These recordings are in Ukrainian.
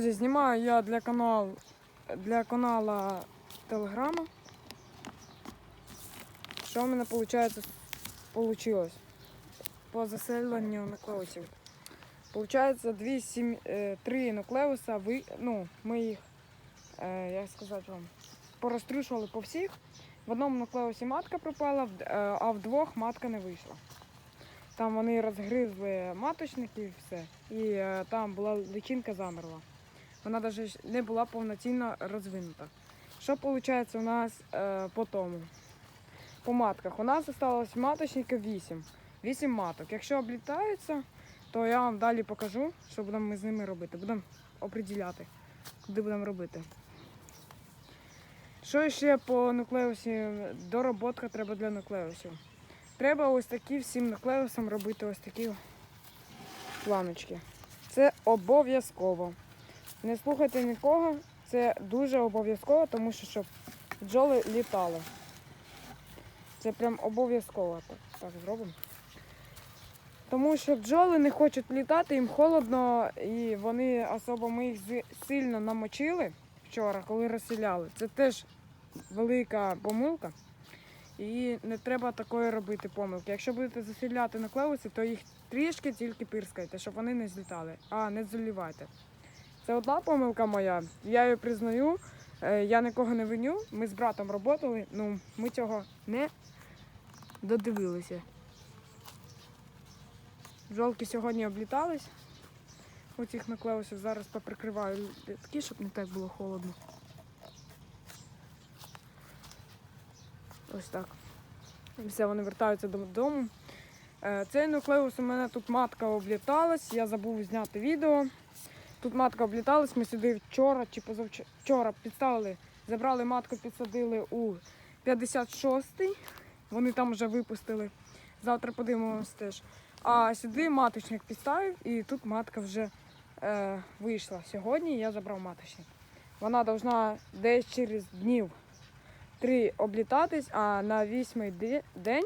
Друзі, Знімаю я для каналу для канала Телеграма. Що в мене виходить, по заселенню нуклеусів? Получається дві сім, е, три нуклеуса, ви, ну, ми їх, е, як сказати вам, порозтрушували по всіх. В одному нуклеусі матка пропала, е, а в двох матка не вийшла. Там вони розгризли маточники і все. І е, там була личинка замерла. Вона навіть не була повноцінно розвинута. Що виходить у нас е, по тому? По матках. У нас залишилось маточників 8. 8 маток. Якщо облітаються, то я вам далі покажу, що будемо ми з ними робити. Будемо оприділяти, куди будемо робити. Що ще по нуклеусі? Дороботка треба для нуклеусів. Треба ось такі всім нуклеусам робити ось такі планочки. Це обов'язково. Не слухайте нікого, це дуже обов'язково, тому що щоб бджоли літали. Це прям обов'язково. Так, зробимо. Тому що бджоли не хочуть літати, їм холодно, і вони особо ми їх сильно намочили вчора, коли розселяли. Це теж велика помилка. І не треба такої робити помилки. Якщо будете заселяти на клеуси, то їх трішки тільки пирскайте, щоб вони не злітали, а не залівайте. Це одна помилка моя. Я її признаю. Е, Я нікого не виню. Ми з братом працювали, ну ми цього не додивилися. Жолки сьогодні облітались. У цих наклеусів зараз поприкриваю літки, щоб не так було холодно. Ось так. Все, вони вертаються додому. Е, Цей нуклеус у мене тут матка обліталась, я забув зняти відео. Тут матка обліталась, ми сюди вчора чи позавчора підставили, забрали матку, підсадили у 56-й. Вони там вже випустили. Завтра подивимось теж. А сюди маточник підставив і тут матка вже е, вийшла. Сьогодні я забрав маточник. Вона повинна десь через днів три облітатись, а на вісьмий день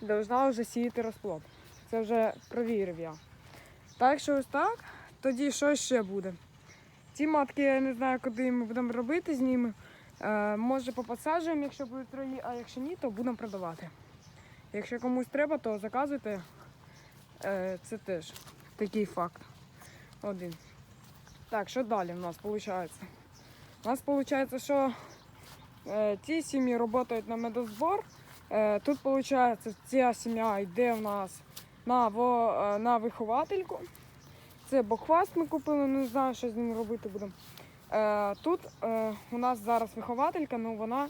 повинна вже сіяти розплод. Це вже провірив я. Так що ось так. Тоді що ще буде? Ці матки я не знаю, куди ми будемо робити з ними. Е, може попосаджуємо, якщо будуть трої, а якщо ні, то будемо продавати. Якщо комусь треба, то заказуйте. Е, це теж такий факт. Один. Так, що далі в нас виходить? У нас виходить, що е, ці сім'ї працюють на медозбор. Е, тут виходить, ця сім'я йде в нас на, е, на виховательку. Це бокхваст ми купили, не знаю, що з ним робити будемо. Е, тут е, у нас зараз вихователька, ну вона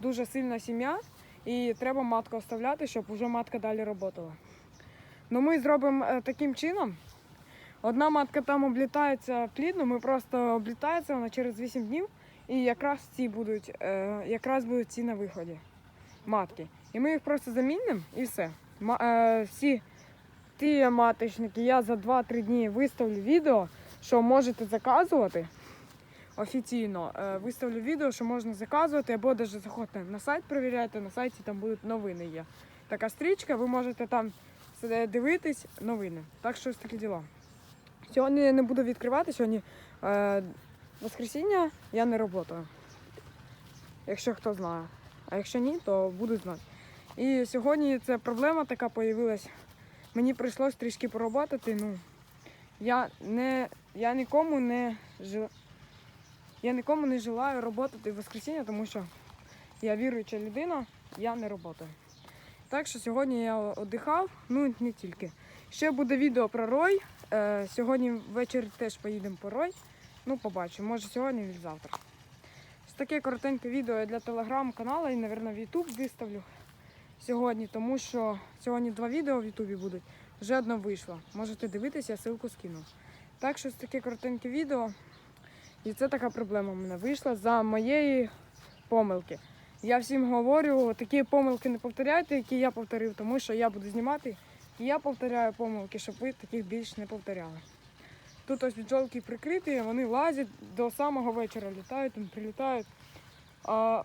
дуже сильна сім'я і треба матку оставляти, щоб вже матка далі працювала. Ну ми зробимо е, таким чином. Одна матка там облітається плідно, ми просто облітається вона через 8 днів, і якраз ці будуть, е, якраз будуть ці на виході матки. І ми їх просто замінимо і все. Ма- е, всі ті маточники я за 2-3 дні виставлю відео, що можете заказувати офіційно. Е, Виставлю відео, що можна заказувати, або навіть заходьте на сайт, перевіряйте, на сайті там будуть новини є. Така стрічка, ви можете там дивитись новини. Так що ось такі діла. Сьогодні я не буду відкривати, сьогодні е, воскресіння я не працюю. Якщо хто знає. А якщо ні, то будуть знати. І сьогодні ця проблема така з'явилась. Мені прийшлось трішки поработати. Ну, я, не, я нікому не жил, я нікому не желаю працювати в воскресіння, тому що я віруюча людина, я не працюю. Так що сьогодні я віддихав, ну не тільки. Ще буде відео про рой. Е, сьогодні ввечері теж поїдемо по рой. Ну, побачимо, може сьогодні чи завтра. Ось таке коротеньке відео для телеграм-каналу і, мабуть, в YouTube виставлю сьогодні, тому що сьогодні два відео в Ютубі будуть. Вже одно вийшло. Можете дивитися, ссылку скину. Так що таке коротеньке відео. І це така проблема в мене вийшла за моєї помилки. Я всім говорю, такі помилки не повторяйте, які я повторив, тому що я буду знімати. І я повторяю помилки, щоб ви таких більш не повторяли. Тут ось бджолки прикриті, вони лазять до самого вечора, літають, прилітають. А,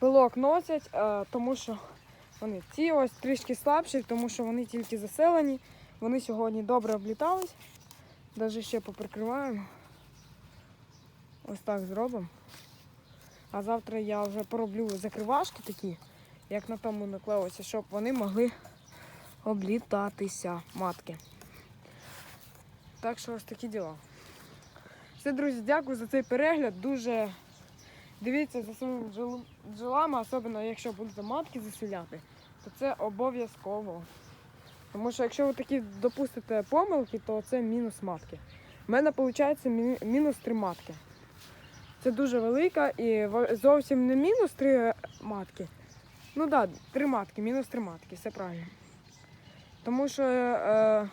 пилок носять, а, тому що вони ці ось трішки слабші, тому що вони тільки заселені. Вони сьогодні добре облітались. Навіть ще поприкриваємо. Ось так зробимо. А завтра я вже пороблю закривашки такі, як на тому наклеїлося, щоб вони могли облітатися, матки. Так що ось такі діла. Все, друзі, дякую за цей перегляд. Дуже дивіться за своїми бджол- особливо якщо будете матки заселяти, то це обов'язково. Тому що якщо ви такі допустите помилки, то це мінус матки. У мене виходить мі- мінус три матки. Це дуже велика і зовсім не мінус три матки. Ну так, да, три матки, мінус три матки, все правильно. Тому що е,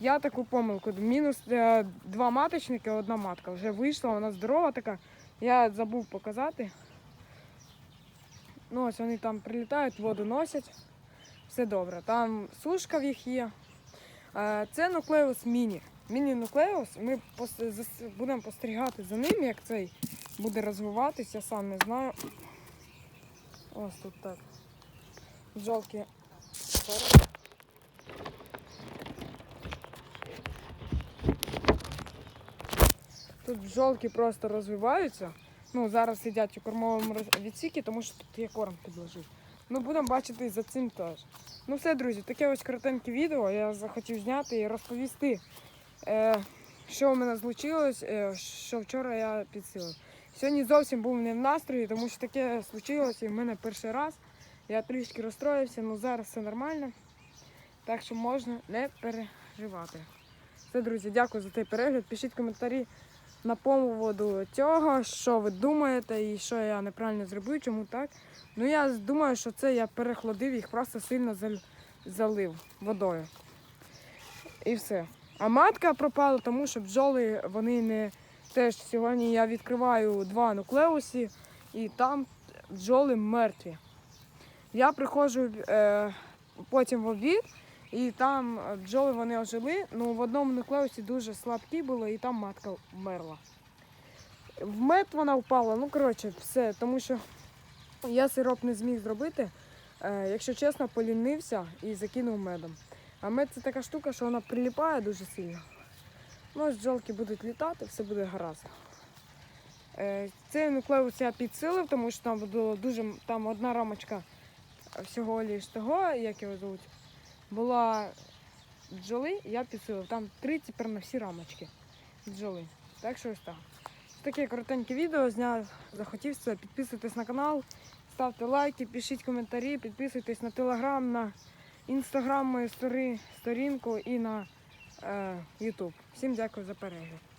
я таку помилку, мінус е, два маточники, одна матка вже вийшла, вона здорова така. Я забув показати. Ну, ось вони там прилітають, воду носять. Все добре. Там сушка в їх є. Е, Це нуклеус міні. Міні-нуклеус. Ми будемо спостерігати за ним, як цей буде розвиватися, я сам не знаю. Ось тут так. Бджолки. Тут бджолки просто розвиваються. Ну, зараз сидять у кормовому відсікі, тому що тут є корм підложив. Ну, будемо бачити за цим теж. Ну все, друзі, таке ось коротеньке відео. Я захотів зняти і розповісти, е, що у мене случилось, е, що вчора я підсилив. Сьогодні зовсім був не в настрої, тому що таке случилось і в мене перший раз. Я трішки розстроївся, але зараз все нормально. Так що можна не переживати. Все, друзі, дякую за цей перегляд. Пишіть коментарі на поводу цього, що ви думаєте і що я неправильно зробив, чому так. Ну я думаю, що це я перехладив їх, просто сильно залив водою. І все. А матка пропала, тому що бджоли вони не теж сьогодні я відкриваю два нуклеуси і там бджоли мертві. Я приходжу е, потім в обід, і там е, бджоли вони ожили. Ну в одному нуклеусі дуже слабкі були, і там матка вмерла. В мед вона впала, ну коротше, все, тому що я сироп не зміг зробити. Е, якщо чесно, полінився і закинув медом. А мед це така штука, що вона приліпає дуже сильно. Ну, бджолки будуть літати, все буде гаразд. Е, Цей нуклеус я підсилив, тому що там було дуже там одна рамочка всього лиш того, як його звуть, була бджоли, я підсилив. Там три тепер на всі рамочки бджоли. Так що ось так. Таке коротеньке відео зняв, захотівся. Підписуйтесь на канал, ставте лайки, пишіть коментарі, підписуйтесь на телеграм, на інстаграм мою сторінку і на е, Ютуб. Всім дякую за перегляд.